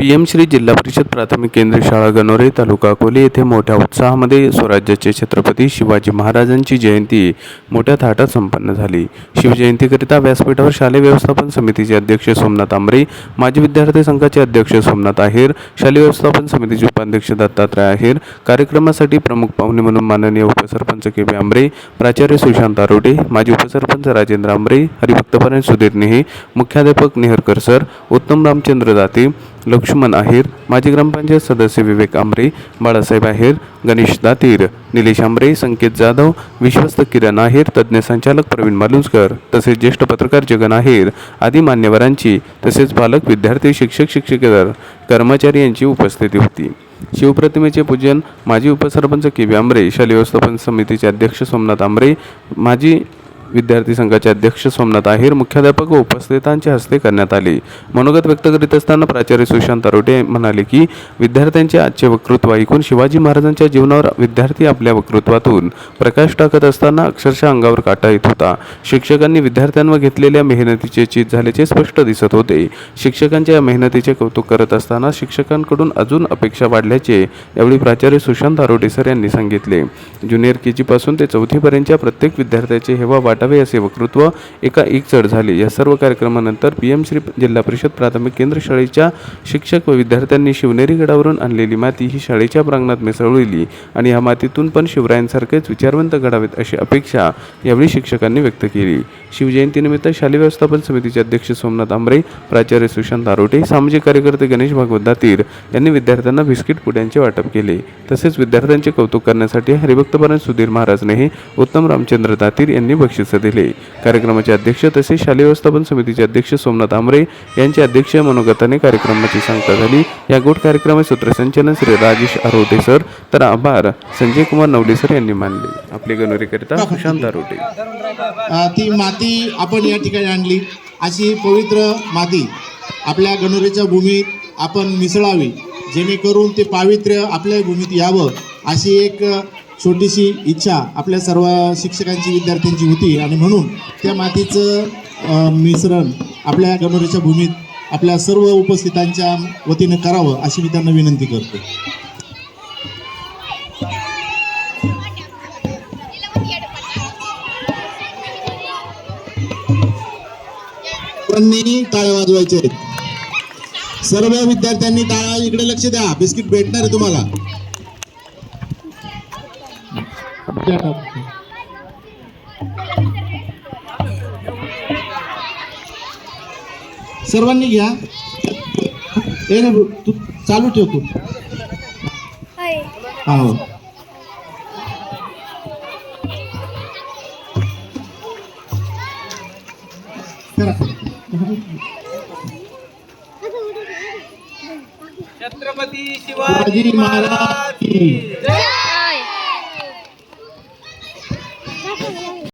P M Shri जिल्हा परिषद प्राथमिक केंद्रीय शाळा गणोरे तालुका अकोले येथे मोठ्या उत्साहामध्ये स्वराज्याचे छत्रपती शिवाजी महाराजांची जयंती मोठ्या थाटात संपन्न झाली. शिवजयंतीकरिता व्यासपीठावर शालेय व्यवस्थापन समितीचे अध्यक्ष सोमनाथ आंबरे माजी विद्यार्थी संघाचे अध्यक्ष सोमनाथ आहेर शालेय व्यवस्थापन समितीचे उपाध्यक्ष दत्तात्रय आहेर कार्यक्रमासाठी प्रमुख पाहुणे म्हणून माननीय उपसरपंच के बी आंबरे प्राचार्य सुशांत आरोटे माजी उपसरपंच राजेंद्र आंबरे हरिभक्तपरायण सुधीर नेहे मुख्याध्यापक नेहरकर सर उत्तम रामचंद्र दाते लक्ष्मण आहेर माजी ग्रामपंचायत सदस्य विवेक आंबरे बाळासाहेब आहेर गणेश दातीर निलेश आंबरे संकेत जाधव विश्वस्त किरण आहेर तज्ज्ञ संचालक प्रवीण मालुंजकर तसेच ज्येष्ठ पत्रकार जगन आहेर आदी मान्यवरांची तसेच पालक विद्यार्थी शिक्षक शिक्षकेतर कर्मचारी यांची उपस्थिती होती. शिवप्रतिमेचे पूजन माजी उपसरपंच के बी आंबरे शालेय व्यवस्थापन समितीचे अध्यक्ष सोमनाथ आंबरे माजी विद्यार्थी संघाचे अध्यक्ष सोमनाथ आहेर मुख्याध्यापक व उपस्थितांच्या हस्ते करण्यात आले. मनोगत व्यक्त करीत असताना प्राचार्य सुशांत तरोटे म्हणाले की विद्यार्थ्यांचे आजचे वक्तृत्व ऐकून शिवाजी महाराजांच्या जीवनावर विद्यार्थी आपल्या वक्तृत्वातून प्रकाश टाकत असताना अक्षरशः अंगावर काटा येत होता. शिक्षकांनी विद्यार्थ्यांवर घेतलेल्या मेहनतीचे चित झाल्याचे स्पष्ट दिसत होते. शिक्षकांच्या या मेहनतीचे कौतुक करत असताना शिक्षकांकडून अजून अपेक्षा वाढल्याचे यावेळी प्राचार्य सुशांत आरोटे सर यांनी सांगितले. ज्युनियर के जीपासून ते चौथीपर्यंतच्या प्रत्येक विद्यार्थ्याचे हेवा वाट साठावे असे वक्तृत्व एका एक चढ झाले. या सर्व कार्यक्रमानंतर पी एम श्री जिल्हा परिषद प्राथमिक केंद्र शाळेच्या शिक्षक व विद्यार्थ्यांनी शिवनेरी गडावरून आणलेली माती ही शाळेच्या प्रांगणात मिसळवली आणि या मातीतून पण शिवरायांसारखेच विचारवंत घडावेत अशी अपेक्षा यावेळी शिक्षकांनी व्यक्त केली. शिवजयंतीनिमित्त शालेय व्यवस्थापन समितीचे अध्यक्ष सोमनाथ आंबरे प्राचार्य सुशांत आरोटे सामाजिक कार्यकर्ते गणेश भागवत दातीर यांनी विद्यार्थ्यांना बिस्किट पुड्यांचे वाटप केले. तसेच विद्यार्थ्यांचे कौतुक करण्यासाठी हरिभक्तपरण सुधीर महाराजने उत्तम रामचंद्र दातीर यांनी बक्षीस दिले कार्यक्रमाचे अध्यक्ष तसेच शालेय व्यवस्थापन समितीचे अध्यक्ष सोमनाथ आंबरे यांच्या अध्यक्ष मनोगताने कार्यक्रमाची सांगता झाली. या गोट कार्यक्रमाचे सूत्रसंचालन श्री राजेश आरोटे सर. तर आभार. संजय कुमार नवले सर यांनी मानले. आपले गणोरीकरिता सुशांत आरोटे. ती माती आपण या ठिकाणी आणली. अशी पवित्र माती आपल्या गणोरीच्या भूमीत आपण मिसळावी. जेणेकरून ते पावित्र्य आपल्या भूमीत यावं. अशी एक छोटीशी इच्छा आपल्या सर्व शिक्षकांची विद्यार्थ्यांची होती आणि म्हणून त्या मातीचं मिश्रण आपल्या गणोरीच्या भूमीत आपल्या सर्व उपस्थितांच्या वतीनं करावं अशी मी त्यांना विनंती करतो. टाळ्या वाजवायचे आहेत. सर्व विद्यार्थ्यांनी टाळा इकडे लक्ष द्या. बिस्किट भेटणार आहे तुम्हाला. सर्वांनी घ्या. ए ना तू चालू ठेव तू. हा. छत्रपती शिवाजी महाराज महाराज की जय.